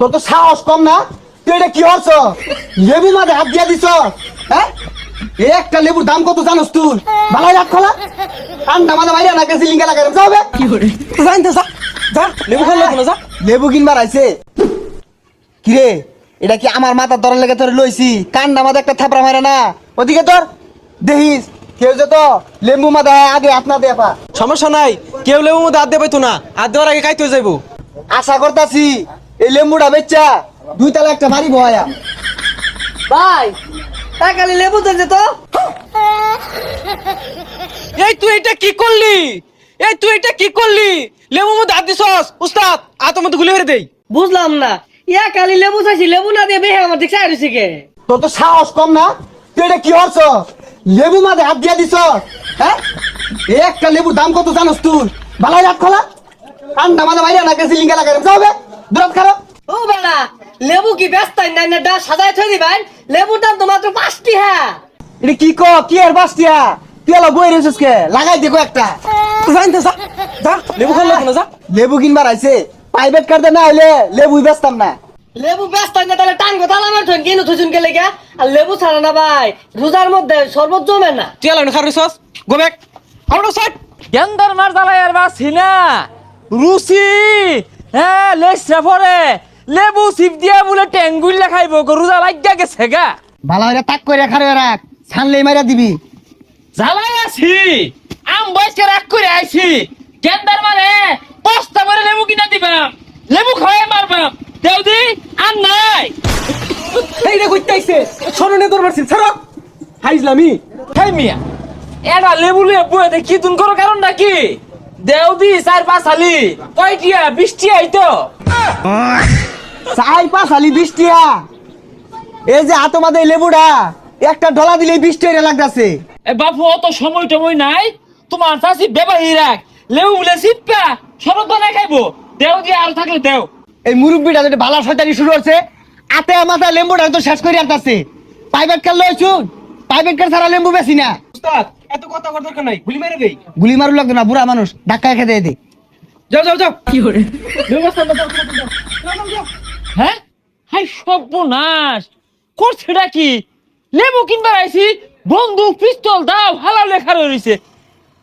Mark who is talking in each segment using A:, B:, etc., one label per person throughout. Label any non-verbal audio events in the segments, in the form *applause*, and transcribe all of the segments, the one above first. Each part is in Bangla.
A: তোর তো সাহস কম না? তুই এটা কি হচ্ছ? লেবু মাঝে হাত দিয়া দিছ? হ্যাঁ? এই একটা লেবুর দাম কত জানোস তুই? বালাই রাখ খোলা ঠান্ডা মাঝে বাইরে না গেছে লিঙ্গা লাগাই যাবে
B: জানতে যা যা লেবু লাগবে না যা।
A: লেবু কিনবার আইছে। কিরে এটা কি আমার মাথার দরের লেগে তোর লইছি? কান্না মাঝে একটা থাপড়া মারে না। ওদিকে তোর দেখিস কেউ যে তো লেম্বু মাথা আগে আপনা দেয়া পা।
B: সমস্যা নাই। কেউ লেবুর মধ্যে হাত দিয়ে পাইতো না। হাত দেওয়ার আগে কাইতে যাইবো
A: আশা করতাছি এই লেম্বুটা বেচা। দুই তালা একটা বাড়ি বয়া।
C: ভাই টাকালি লেবু দেন তো?
B: এই তুই এটা কি করলি? এই তুই এটা কি করলি? লেবুর মধ্যে হাত দিছস উস্তাদ আতো মধ্যে গুলি মেরে দেই।
C: বুঝলাম না। ইয়া কালি লেবু চাইছি লেবু না দিয়ে বেহে আমার দিকে চাইছি কে?
A: তোর তো সাহস কম না? তুই এটা কি হচ্ছ লেবু মাঝে হাত দিয়া দিছ হ্যাঁ? একটা লেবুর দাম কত জানোস তুই? বালাই রাখ খোলা। ঠান্ডা মাঝে বাইরে না গেছে লিঙ্গা লাগাই যাবে দূরত খারো
C: ও বেলা লেবু কি ব্যস্ত না না ডা সাজায় থই দিবেন? লেবুর দাম তো মাত্র পাঁচটি হ্যাঁ।
A: এটা কি ক? কি আর বাসটিয়া তুই এলা বই রেছিস কে? লাগাই দেখো একটা।
B: জানতে যা যা লেবু খাওয়া লাগবে না যা।
A: লেবু কিনবার আইছে। প্রাইভেট কার্ডে না হইলে লেবুই বেচতাম না।
C: লেবু ব্যস্ত না তাহলে টাঙ্গো তালা মার থইন কিনু থইছুন কে লেগা? আর লেবু ছাড়া না ভাই রোজার মধ্যে শরবত জমে না।
B: তুই এলা খাওয়া go back out of side.
D: গেন্দার মার জ্বালায় আর বাসি না রুচি হ্যাঁ লেসরা পরে লেবু সিপ দিয়া বলে টেঙ্গুল খাইব রোজা লাগিয়া গেছে গা।
A: ভালো হইরা তাক করে খারে রাখ ছানলেই মাইরা দিবি।
D: জ্বালাই আছি আম বয়সকে রাগ করে আইছি। গেন্দার মারে বস্তা করে লেবু কিনা দিবাম লেবু খাওয়াই মারবাম দেউদি আর নাই।
B: এই রে কইতে আইছে। সরনে তোর মারছিস ছাড়ো হাইজলামি
D: খাই মিয়া। এটা লেবু লিয়ে বয়ে দে কি তুন করো কারণ নাকি? দেউদি চার পাঁচ আলি। কয়টিয়া বৃষ্টি আইতো
A: চাই পাঁচ বিশ এই যে হাতো মাদে লেবুটা একটা ডলা দিলে বিশ টিয়া লাগতাছে।
D: এ বাপু অত সময় টময় নাই। তোমার চাষি বেবাহি রাখ লেবু বলে সিপকা সরব বানাই খাইবো। দেও দিয়ে আর থাকলে দেও।
A: এই মুরব্বিটা যদি ভালো শয়তানি শুরু হচ্ছে আতে মাথা লেম্বুটা তো শেষ করে আনতাছে। Private car লইছুন। প্রাইভেট কার ছাড়া লেম্বু বেশি না।
B: উস্তাদ এত কথা করার দরকার নাই গুলি মেরে দেই
A: গুলি মারু লাগতো না বুড়া মানুষ ধাক্কা খেতে দে।
B: যাও যাও যাও।
D: হ্যাঁ? হাই সর্বনাশ। করছেটা কি? লেবু কিনবার আইছি বন্দুক পিস্তল দাও হালাও লেখা রয়েছে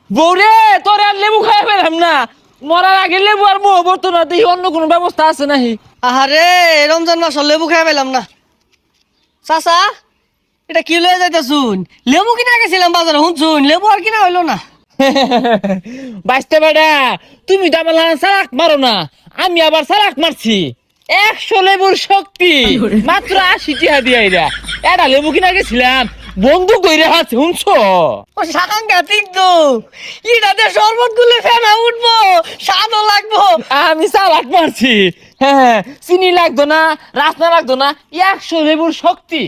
D: বৌরে তোর আর লেবু খাই পেলাম না। মরার আগে লেবু আর মোহ বর্তন না দেখি অন্য কোনো ব্যবস্থা আছে নাহি।
C: আহারে রমজান মাস লেবু খাই পেলাম না। চাচা এটা কি লয়ে যাইতেছুন? লেবু কিনা গেছিলাম বাজারে শুনছুন? লেবু আর কিনা হইল না। *laughs*
D: বাঁচতে বেটা তুমি তো আমার সারাক মারো না আমি আবার সারাক মারছি। একশো লেবুর শক্তি মাত্র আশি টিহা দিয়ে এরা এটা লেবু কিনা গেছিলাম বন্দুক ধরে হাত শুনছো?
C: ও সাংঘাতিক তো ইটাতে শরবত গুলে ফেনা উঠবো স্বাদও লাগবো।
D: আমি সালাক মারছি হ্যাঁ চিনি লাগতো না রাসনা লাগতো না একশো লেবুর শক্তি।